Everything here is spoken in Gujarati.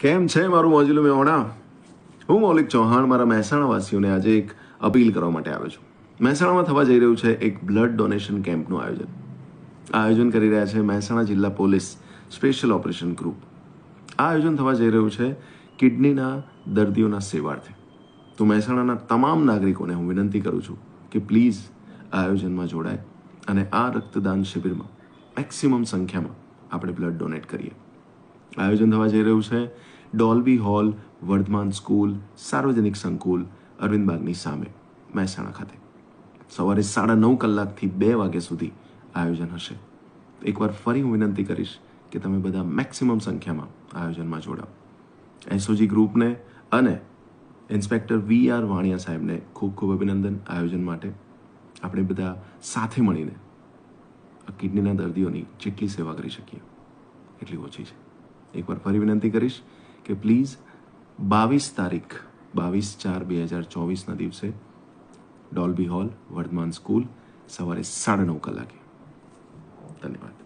કેમ છે મારું મોજલું મેહોણા? હું મૌલિક ચૌહાણ, મારા મહેસાણાવાસીઓને આજે એક અપીલ કરવા માટે આવ્યો છું. મહેસાણામાં થવા જઈ રહ્યું છે એક બ્લડ ડોનેશન કેમ્પનું આયોજન. આયોજન કરી રહ્યા છે મહેસાણા જિલ્લા પોલીસ સ્પેશિયલ ઓપરેશન ગ્રુપ. આ આયોજન થવા જઈ રહ્યું છે કિડનીના દર્દીઓના સેવાર્થે. તો મહેસાણાના તમામ નાગરિકોને હું વિનંતી કરું છું કે પ્લીઝ આ આયોજનમાં જોડાય અને આ રક્તદાન શિબિરમાં મેક્સિમમ સંખ્યામાં આપણે બ્લડ ડોનેટ કરીએ. આયોજન થવા જઈ રહ્યું છે. ડોલ્બી હોલ, વર્ધમાન સ્કૂલ, સાર્વજનિક સંકુલ, અરવિંદબાગની સામે, મહેસાણા ખાતે. સવારે સાડા નવ કલાકથી બે વાગ્યા સુધી આયોજન હશે. એકવાર ફરી હું વિનંતી કરીશ કે તમે બધા મેક્સિમમ સંખ્યામાં આયોજનમાં જોડાઓ. એસઓજી ગ્રુપને અને ઇન્સ્પેક્ટર વી આર વાણિયા સાહેબને ખૂબ ખૂબ અભિનંદન આયોજન માટે. આપણે બધા સાથે મળીને આ કિડનીના દર્દીઓની જેટલી સેવા કરી શકીએ, એટલી ઓછી છે. એકવાર ફરી વિનંતી કરીશ કે પ્લીઝ બાવીસ તારીખ, બાવીસ ચાર બે હજાર ચોવીસના દિવસે ડોલ્બી હોલ વર્ધમાન સ્કૂલ સવારે સાડા નવ કલાકે. ધન્યવાદ.